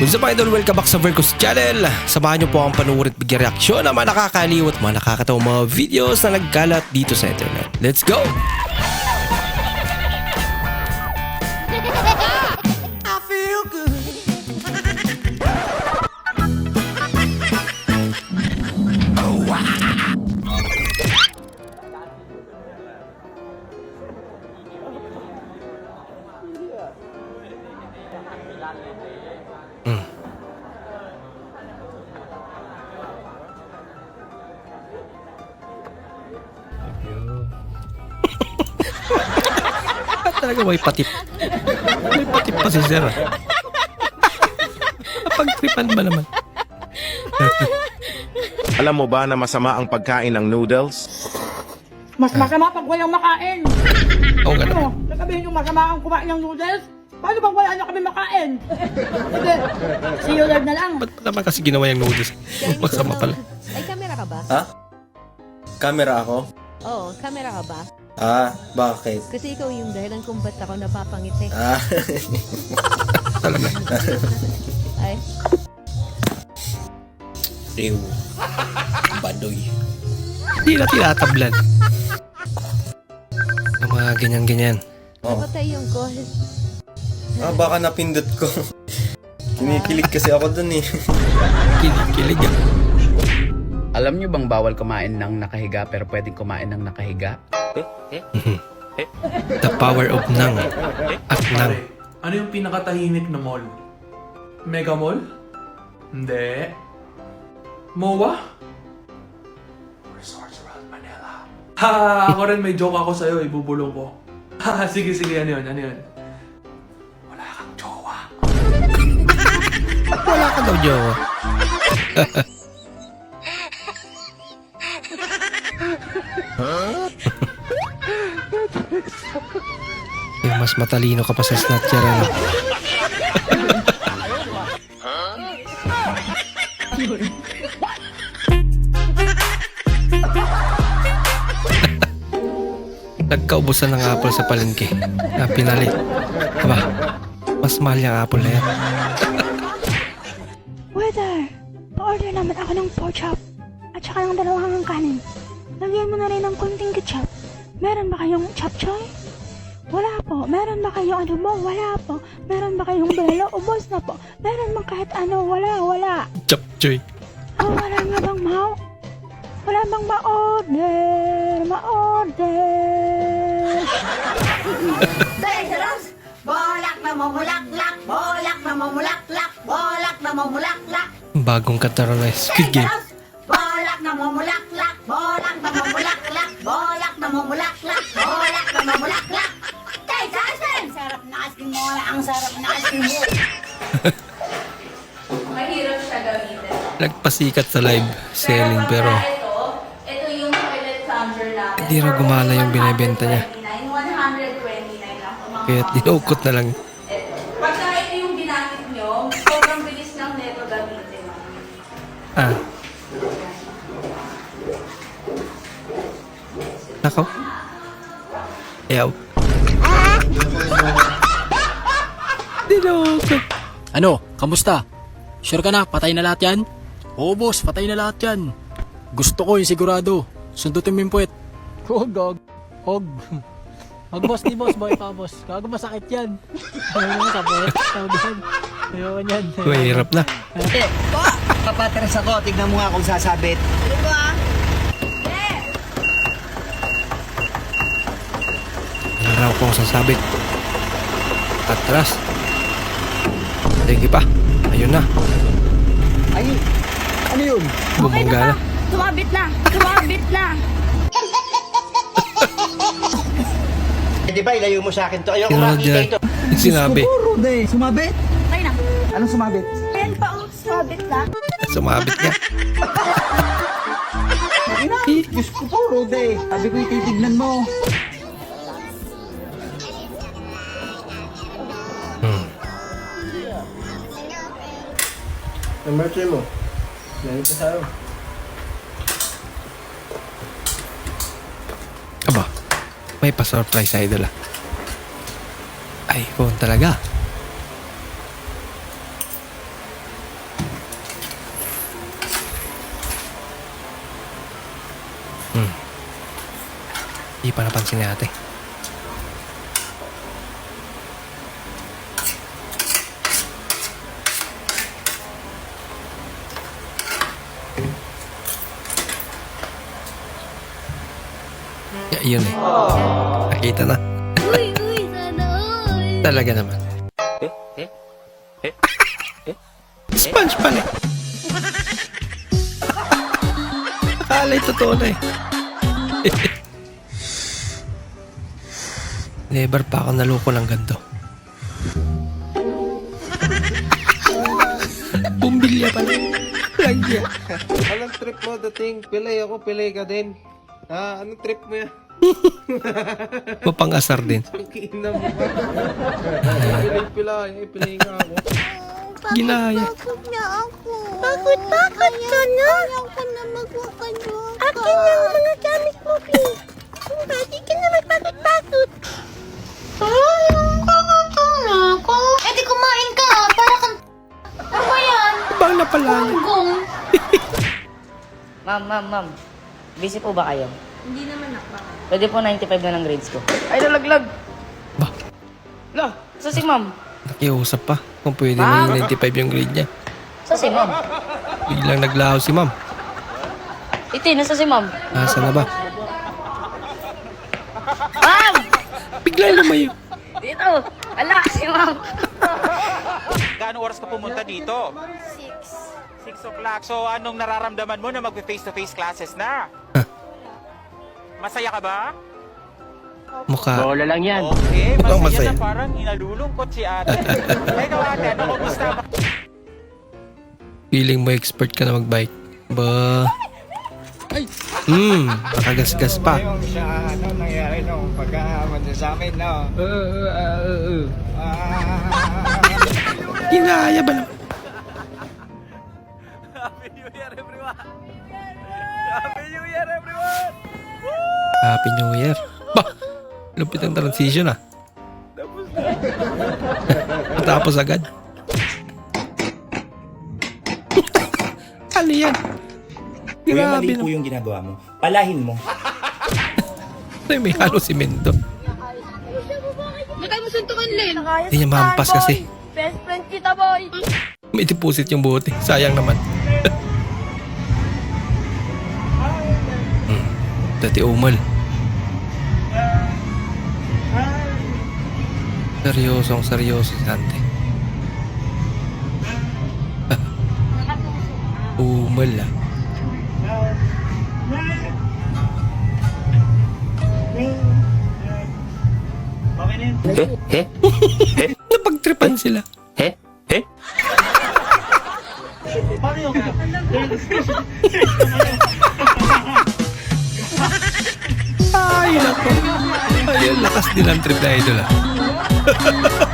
What's up idol? Welcome back sa Vercos Channel. Samahan niyo po ang panuwid at bigyan reaksyon ng mga nakakaliw at mga nakakatawang mga videos na nagkalat dito sa internet. Let's go! Talaga may patip. May patip pa si Sir. Napagtripan ba naman? Alam mo ba na masama ang pagkain ng noodles? Mas masama pag walang makain. Oo nga Ano? naman. Sasabihin yung masama ang kumain ng noodles? Paano bang wala na kami makain? Sige, see you later na lang. Ba't pa naman kasi ginawa yung noodles? Masama pala. Ay, camera ka ba? Ha? Camera ako? Oo, camera ka ba? Ah, bakit? Kasi ikaw yung dahilan kung ba't ako napapangiti. Ah, Talaga. Ay, Ew. Badoy. Hindi na tinatablan. Ang mga ganyan-ganyan. Oh. patay yung call. Ah, baka napindot ko. Kinikilig kasi ako dun eh. Kilig-kilig ah. Alam nyo bang bawal kumain ng nakahiga pero pwedeng kumain ng nakahiga? The power of nang. At nang. Ano yung pinakatahimik na mall? Mega Mall? Hindi. MOA? Resorts World Manila. Ha! Ako rin may joke ako sa'yo, ibubulong ko. Ha! Sige, sige, ano yun, ano yun? Wala kang jowa. Wala ka daw, Jowa. Yung mas matalino ka pa sa snatcher, ano? Nagkaubusan ng apple sa palengke. Na pinalit. Aba, mas mahal yung apple na yan. Waiter, pa-order naman ako ng pork chop at saka ng dalawang kanin. Lagyan mo na rin ng konting ketchup. Meron ba kayong chop choy? Wala po. Meron ba kayong adobo? Wala po. Meron ba kayong belo? Ubos na po. Meron bang kahit ano? Wala, wala. Chop choy. Oh, wala nga bang mau? Wala bang ma-order? Ma-order? Dangerous! Bolak na mamulaklak! Bolak na mamulaklak! Bolak na mamulaklak! Bagong kataran na Squid Game. Dangerous! Na asking mo! Ang sarap na mo! Mahirap siya gamitin. Nagpasikat sa live selling pero ito, ito yung toilet plunger natin. Hindi raw gumana yung binebenta niya. 129 lang. po, mga kaya dinukot na lang. Ito. Pagka ito yung ginamit nyo, sobrang bilis lang neto gamitin. Ah. Nako. Ayaw. Dinukot. Ano? Kamusta? Sure ka na? Patay na lahat yan? Oo boss, patay na lahat yan. Gusto ko yung sigurado. Sundutin mo yung puwet. Huwag, gag. Huwag. Huwag boss ni boss, boy pa boss. Gago masakit yan. Ayaw mo sa puwet. Tawag yan. Ayaw ko yan. Mahirap na. Papateres ako, tignan mo nga kung sasabit. Ano raw kong sasabit? Atras. Sige pa. Ayun na. Ay, ano yun? Bumangga na. Sumabit na! Sumabit na! Eh, di ba, ilayo mo sa akin to. Ayoko Sino makita ito. Sinabi. Rude, sumabit. Okay na. Anong sumabit? Ayan pa, oh, sumabit na. Sumabit niya. Ina, Diyos ko po, Rude. Sabi ko ititignan mo. Ang merch mo. Lalo pa sa'yo. Aba, may pa-surprise na idol ah. iPhone talaga. Hmm. Hindi pa napansin ni ate. Yun eh. Nakita na. Uy, uy, sana all. Talaga naman. Sponge pala eh. Akala totoo na eh. Never pa ako naloko ng ganito. Bumbilya pala. Lagya. Anong trip mo dating? Pilay ako, pilay ka din. Ha? Anong trip mo yan? Mapangasar din. Ang kiinam mo ba? pilay pilay, eh, pilay nga ako. Ginaya. Bakit na ako? Bakit? Bakit ka na? Ayaw ko na magwakadwa ka. Akin yung mga gamit mo, Pi. Hindi ka na magpagod-pagod. Na. Eh di kumain ka. Para kang... Ano ba yan? Bang na pala. Gong. Ma'am, ma'am, ma'am. Busy po ba kayo? Hindi naman ako. Pwede po 95 na ng grades ko. Ay, nalaglag! Ba? Lah, sa si ma'am. Nakiusap pa kung pwede na yung 95 yung grade niya. Sa si ma'am. Biglang naglaho si ma'am. Iti, nasa si ma'am. Nasa na ba? Ma'am! Biglang lumayo. Dito! Ala, si ma'am. Gaano oras ka pumunta dito? 6. 6 o'clock. So, anong nararamdaman mo na mag-face-to-face classes na? Masaya ka ba? Mukha. lang yan. Okay, Mukhang masaya, masaya. na parang inalulungkot si ate. Ikaw ate, ano kumusta? Feeling mo expert ka na magbike. Ba? Hmm, nakagasgas pa. Sa ano nangyari nung pagkakamanda sa amin, no? Ginaya ba naman? Happy New Year. Ba? Lupit ang transition ah. Matapos agad. ano yan? Grabe na. yung ginagawa mo. Palahin mo. Ay, may halo simento. Nakay mo suntukan, Len. Hindi niya mahampas kasi. Best friend kita, boy. May deposit yung bote. Sayang naman. hmm. Dati umal. Seryosong seryoso si Dante. umal ah. Napagtripan sila. Ay, nako. Ay, lakas din ang trip na idol ah. 哈哈哈哈